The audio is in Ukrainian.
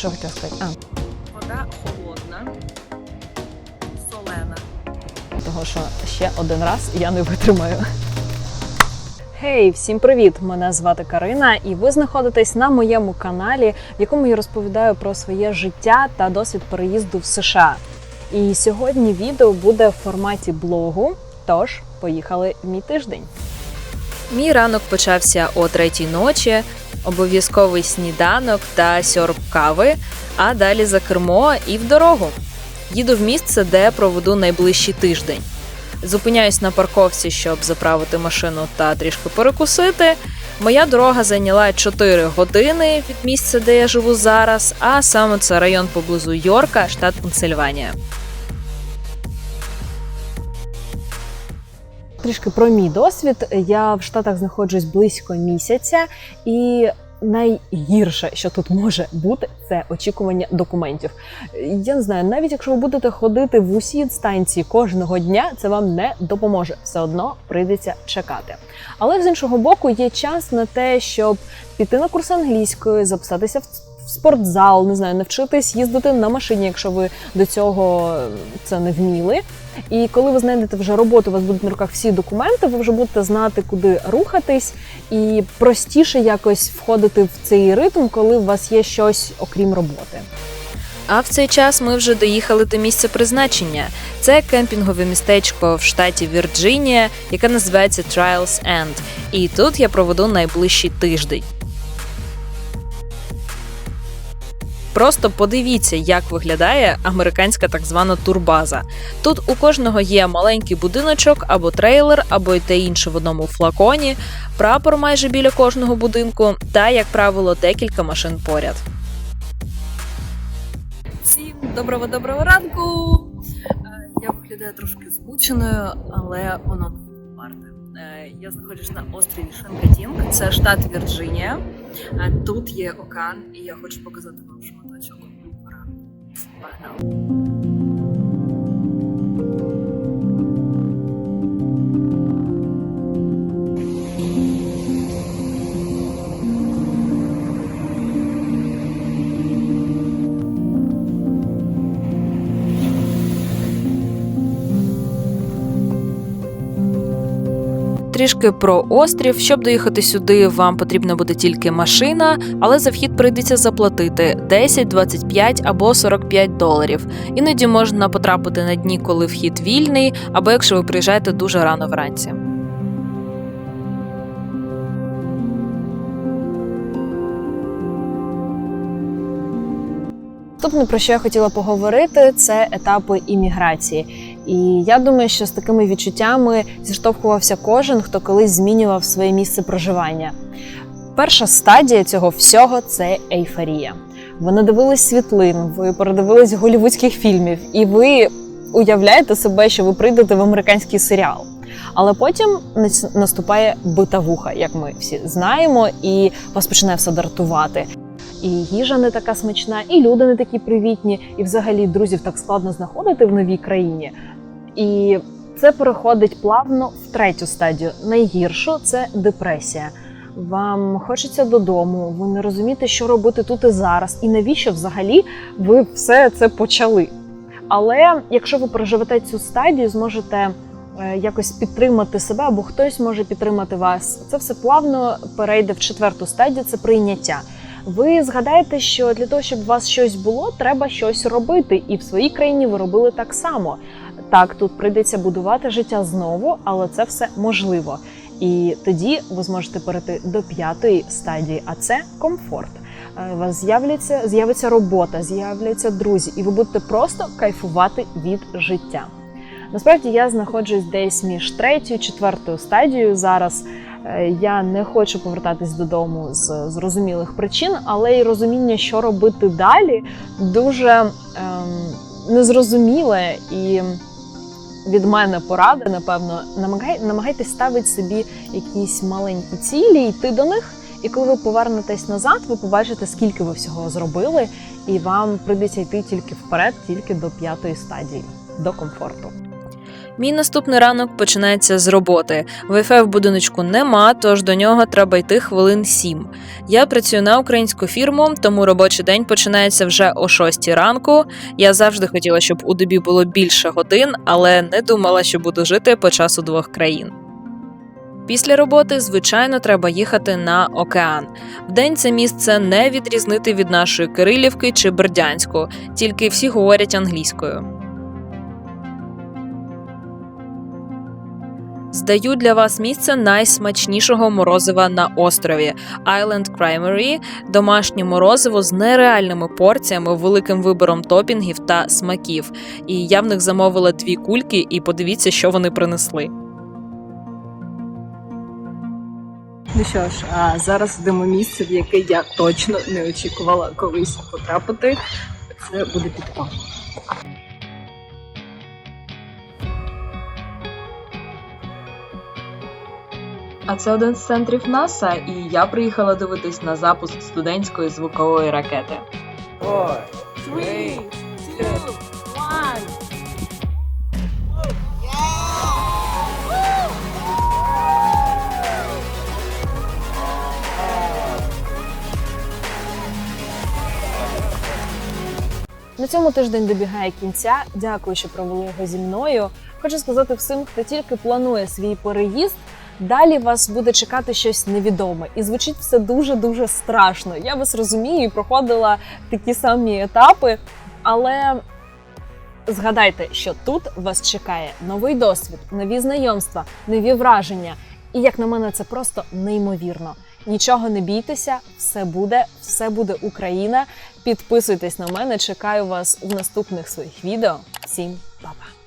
що хотіла сказати? А, Вода холодна, солена. того, що ще один раз я не витримаю. Гей, всім привіт! Мене звати Карина, і ви знаходитесь на моєму каналі, в якому я розповідаю про своє життя та досвід переїзду в США. І сьогодні відео буде в форматі блогу. Тож, поїхали в мій тиждень. Мій ранок почався о третій ночі, обов'язковий сніданок та сьорб кави, а далі за кермо і в дорогу. Їду в місце, де проведу найближчий тиждень. Зупиняюсь на парковці, щоб заправити машину та трішки перекусити. Моя дорога зайняла 4 години від місця, де я живу зараз, а саме це район поблизу Йорка, штат Пенсильванія. Трішки про мій досвід. Я в Штатах знаходжусь близько місяця, і найгірше, що тут може бути, це очікування документів. Я не знаю, навіть якщо ви будете ходити в усі інстанції кожного дня, це вам не допоможе. Все одно прийдеться чекати. Але з іншого боку, є час на те, щоб піти на курс англійської, записатися в в спортзал, не знаю, навчитись їздити на машині, якщо ви до цього це не вміли. І коли ви знайдете вже роботу, у вас будуть на руках всі документи, ви вже будете знати, куди рухатись, і простіше якось входити в цей ритм, коли у вас є щось окрім роботи. А в цей час ми вже доїхали до місця призначення. Це кемпінгове містечко в штаті Вірджинія, яке називається Trials End. І тут я проведу найближчий тиждень. Просто подивіться, як виглядає американська так звана турбаза. Тут у кожного є маленький будиночок або трейлер, або й те інше в одному флаконі, прапор майже біля кожного будинку, та, як правило, декілька машин поряд. Всім доброго доброго ранку! Е, Я виглядаю трошки збученою, але воно варте. Е, Я знаходжусь на острові Шенкатінг, це штат Вірджинія. Е, Тут є океан, і я хочу показати вам шматочок. Погнали. Трішки про острів. Щоб доїхати сюди, вам потрібна буде тільки машина, але за вхід прийдеться заплатити 10, 25 або 45 доларів. Іноді можна потрапити на дні, коли вхід вільний, або якщо ви приїжджаєте дуже рано вранці. Наступне, про що я хотіла поговорити, це етапи імміграції. І я думаю, що з такими відчуттями зіштовхувався кожен, хто колись змінював своє місце проживання. Перша стадія цього всього це ейфорія. Ви надивились світлин, ви передивились голівудських фільмів, і ви уявляєте себе, що ви прийдете в американський серіал. Але потім наступає битавуха, як ми всі знаємо, і вас починає все дратувати. І їжа не така смачна, і люди не такі привітні, і взагалі друзів так складно знаходити в новій країні. І це переходить плавно в третю стадію. Найгіршу це депресія. Вам хочеться додому, ви не розумієте, що робити тут і зараз, і навіщо взагалі ви все це почали. Але якщо ви переживете цю стадію, зможете е, якось підтримати себе, або хтось може підтримати вас. Це все плавно перейде в четверту стадію це прийняття. Ви згадаєте, що для того, щоб у вас щось було, треба щось робити, і в своїй країні ви робили так само. Так, тут прийдеться будувати життя знову, але це все можливо. І тоді ви зможете перейти до п'ятої стадії, а це комфорт. Е, У вас з'являться з'явиться робота, з'являться друзі, і ви будете просто кайфувати від життя. Насправді я знаходжусь десь між третьою і четвертою стадією зараз. Е, Я не хочу повертатись додому з зрозумілих причин, але й розуміння, що робити далі, дуже ем, незрозуміле і від мене порада, напевно, намагай, намагайтесь ставити собі якісь маленькі цілі, йти до них. І коли ви повернетесь назад, ви побачите, скільки ви всього зробили, і вам прийдеться йти тільки вперед, тільки до п'ятої стадії, до комфорту. Мій наступний ранок починається з роботи. Wi-Fi в будиночку нема, тож до нього треба йти хвилин сім. Я працюю на українську фірму, тому робочий день починається вже о 6 ранку. Я завжди хотіла, щоб у добі було більше годин, але не думала, що буду жити по часу двох країн. Після роботи, звичайно, треба їхати на океан. Вдень це місце не відрізнити від нашої Кирилівки чи Бердянську, тільки всі говорять англійською. Здаю для вас місце найсмачнішого морозива на острові Island Creamery – домашнє морозиво з нереальними порціями, великим вибором топінгів та смаків. І я в них замовила дві кульки, і подивіться, що вони принесли. Ну що ж, а зараз йдемо місце, в яке я точно не очікувала колись потрапити. Це буде підпал. А це один з центрів НАСА, і я приїхала дивитись на запуск студентської звукової ракети. На цьому тиждень добігає кінця. Дякую, що провели його зі мною. Хочу сказати всім, хто тільки планує свій переїзд. Далі вас буде чекати щось невідоме, і звучить все дуже дуже страшно. Я вас розумію проходила такі самі етапи, але згадайте, що тут вас чекає новий досвід, нові знайомства, нові враження. І як на мене, це просто неймовірно. Нічого не бійтеся, все буде, все буде Україна. Підписуйтесь на мене, чекаю вас в наступних своїх відео. Всім па-па!